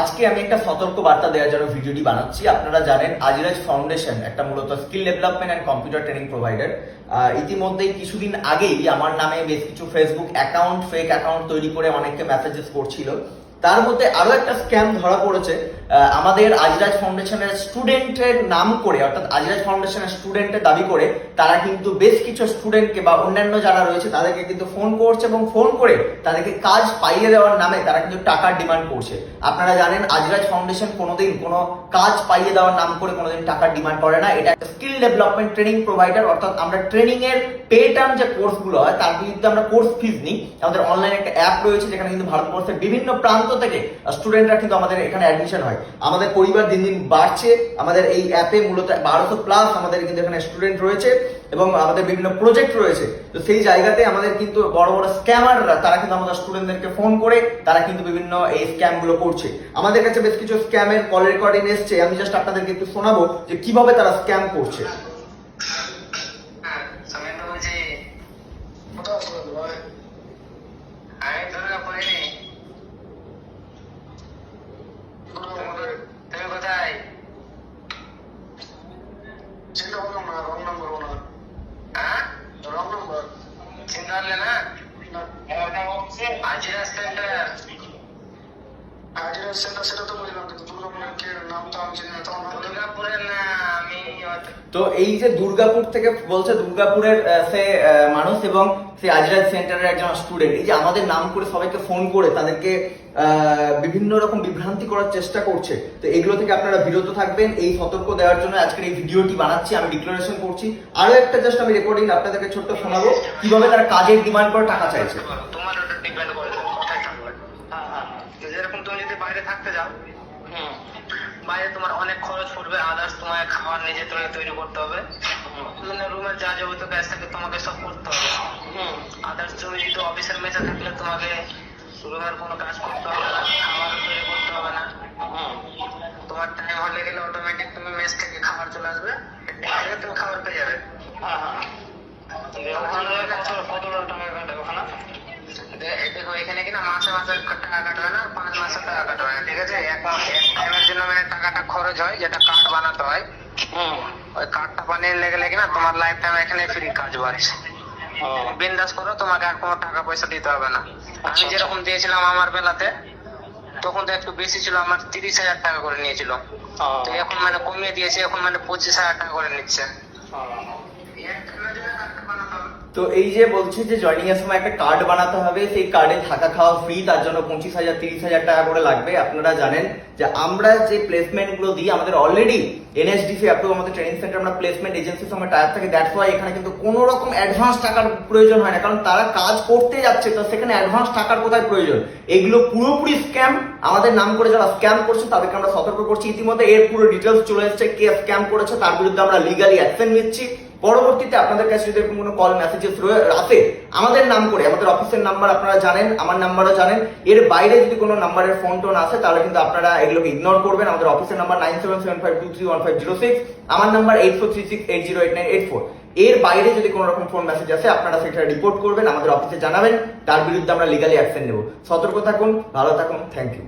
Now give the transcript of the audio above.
আজকে আমি একটা সতর্ক বার্তা দেওয়ার জন্য ভিডিওটি বানাচ্ছি। আপনারা জানেন আজিরাজ ফাউন্ডেশন একটা মূলত skill development and computer training provider. ইতিমধ্যেই কিছুদিন আগেই আমার নামে বেশ কিছু ফেসবুক অ্যাকাউন্ট ফেক অ্যাকাউন্ট তৈরি করে অনেককে মেসেজেস করছিল। তার মধ্যে আরও একটা স্ক্যাম ধরা পড়েছে আমাদের আজিরাজ ফাউন্ডেশনের স্টুডেন্টের নাম করে, অর্থাৎ আজিরাজ ফাউন্ডেশনের স্টুডেন্টের দাবি করে, তারা কিন্তু বেশ কিছু স্টুডেন্টকে বা অন্যান্য যারা রয়েছে, তাদেরকে কিন্তু ফোন করছে এবং ফোন করে তাদেরকে কাজ পাইয়ে দেওয়ার নামে তারা কিন্তু টাকার ডিমান্ড করছে। আপনারা জানেন, আজিরাজ ফাউন্ডেশন কোনোদিন কোনো কাজ পাইয়ে দেওয়ার নাম করে কোনোদিন টাকার ডিমান্ড করে না। এটা স্কিল ডেভেলপমেন্ট ট্রেনিং প্রোভাইডার অর্থাৎ আমরা ট্রেনিং এর পে টার্ম যে কোর্সগুলো হয়, তার বিরুদ্ধে আমরা কোর্স ফিজ নিই। আমাদের অনলাইনে একটা অ্যাপ রয়েছে, যেখানে কিন্তু ভারতবর্ষের বিভিন্ন প্রান্ত থেকে স্টুডেন্টরা কিন্তু আমাদের এখানে অ্যাডমিশন হয়। আমাদের পরিবার দিন দিন বাড়ছে। আমাদের এই অ্যাপে মূলত বারোশো প্লাস আমাদের কিন্তু এখানে স্টুডেন্ট রয়েছে এবং আমাদের বিভিন্ন প্রজেক্ট রয়েছে। তো সেই জায়গাতে আমাদের কিন্তু বড় বড় স্ক্যামাররা তারা কিন্তু আমাদের স্টুডেন্টদেরকে ফোন করে তারা কিন্তু বিভিন্ন এই স্ক্যামগুলো করছে। আমাদের কাছে বেশ কিছু স্ক্যামের কল রেকর্ডিং এসছে। আমি জাস্ট আপনাদেরকে একটু শোনাবো যে কীভাবে তারা স্ক্যাম করছে। হ্যাঁ, সমেত বলছি কোথাও শুনব ভাই আমি দুর্গাপুরে নেই দুর্গাপুরে তুমি কোথায় চিন্তা করলাম না রং নাম্বার ওনার হ্যাঁ রং নাম্বার চিনতে পারলে না না আজিরা সেন্টার হাজিরা সেন্টার সেটা তো বুঝলাম কিন্তু দুর্গাপুরের কে নাম তো আমি চিনি না তখন ভাবলাম দুর্গাপুরে না আমি তো এই যে দুর্গাপুর থেকে বলছে দুর্গাপুরের সে মানুষ এবং সে আজরাজ সেন্টারের একজন স্টুডেন্ট এই যে আমাদের নাম করে সবাইকে ফোন করে তাদেরকে বিভিন্ন রকম বিভ্রান্তি করার চেষ্টা করছে, তো এগুলো থেকে আপনারা বিরত থাকবেন। এই সতর্ক দেওয়ার জন্য আজকের এই ভিডিওটি বানাচ্ছি, আমি ডিক্লারেশন করছি। আরও একটা জাস্ট আমি রেকর্ডিং আপনাদেরকে ছোট্ট শোনাবো, কীভাবে তারা কাজের ডিমান্ড করে টাকা চাইছে। তোমার ডিপেন্ড করে তুমি কোথায় থাকবে যেরকম তুমি যদি বাইরে থাকতে যাও বাইরে তোমার অনেক খরচ পড়বে আদার্স তোমার খাবার নিজে তোমাকে তৈরি করতে হবে। মানে রুমের যা যাবতীয় কাজ থাকে তোমাকে সব করতে হবে। আদার্স তুমি যদি অফিসের মেসে থাকলে তোমাকে রুমের কোনো কাজ করতে হবে না খাবার তৈরি করতে হবে না। তোমার টাইম হলে গেলে অটোমেটিক তুমি মেস থেকে খাবার চলে আসবে। থেকে তুমি খাবার পেয়ে যাবে। হ্যাঁ হ্যাঁ। কত টাকা ওখানে? দেখো এখানে কিনা মাসে মাসে টাকা না পাঁচ মাসে টাকা না ঠিক আছে? এক টাইমের জন্য মানে টাকাটা খরচ হয় যেটা কার্ড বানাতে হয়। ওই কার্ডটা বানিয়ে নিয়ে গেলে কিনা তোমার লাইফ টাইম এখানে ফ্রি কাজ বাড়ছে বিন্দাস করো তোমাকে আর কোনো টাকা পয়সা দিতে হবে না। আমি যেরকম দিয়েছিলাম আমার বেলাতে তখন তো একটু বেশি ছিল আমার তিরিশ হাজার টাকা করে নিয়েছিল। তো এখন মানে কমিয়ে দিয়েছে এখন মানে পঁচিশ হাজার টাকা করে নিচ্ছে এক টাইমের জন্য কার্ডটা বানাতে হবে। তো এই যে বলছে যে জয়নিং এর সময় একটা কার্ড বানাতে হবে, সেই কার্ডে থাকা খাওয়া ফ্রি তার জন্য পঁচিশ হাজার, তিরিশ হাজার টাকা করে লাগবে। আপনারা জানেন যে আমরা যে প্লেসমেন্টগুলো দিই, আমাদের অলরেডি এনএসডিসি অ্যাপ্রুভ আমাদের ট্রেনিং সেন্টার আমরা প্লেসমেন্ট এজেন্সির সঙ্গে টায়ার থাকে দ্যাটস ওয়াই এখানে কিন্তু কোনো রকম অ্যাডভান্স টাকার প্রয়োজন হয় না, কারণ তারা কাজ করতে যাচ্ছে, তো সেখানে অ্যাডভান্স টাকার কোথায় প্রয়োজন? এগুলো পুরোপুরি স্ক্যাম আমাদের নাম করে যারা স্ক্যাম করছে, তাদেরকে আমরা সতর্ক করছি। ইতিমধ্যে এর পুরো ডিটেলস চলে এসেছে, কে স্ক্যাম করেছে, তার বিরুদ্ধে আমরা লিগালি অ্যাকশন নিচ্ছি। পরবর্তীতে আপনাদের কাছে যদি এরকম কোনো কল মেসেজেস আসে, আমাদের নাম করে, আমাদের অফিসের নাম্বার আপনারা জানেন, আমার নাম্বারও জানেন। এর বাইরে যদি কোনো নাম্বারের ফোন টোন আসে, তাহলে কিন্তু আপনারা এগুলোকে ইগনোর করবেন। আমাদের অফিসের number nine seven seven five two three one five zero six আমার number eight four three six eight zero eight nine eight four এর বাইরে যদি কোনো রকম ফোন মেসেজ আসে, আপনারা সেটা রিপোর্ট করবেন, আমাদের অফিসে জানাবেন। তার বিরুদ্ধে আমরা লিগালি অ্যাকশন নেব। সতর্ক থাকুন, ভালো থাকুন থ্যাংক ইউ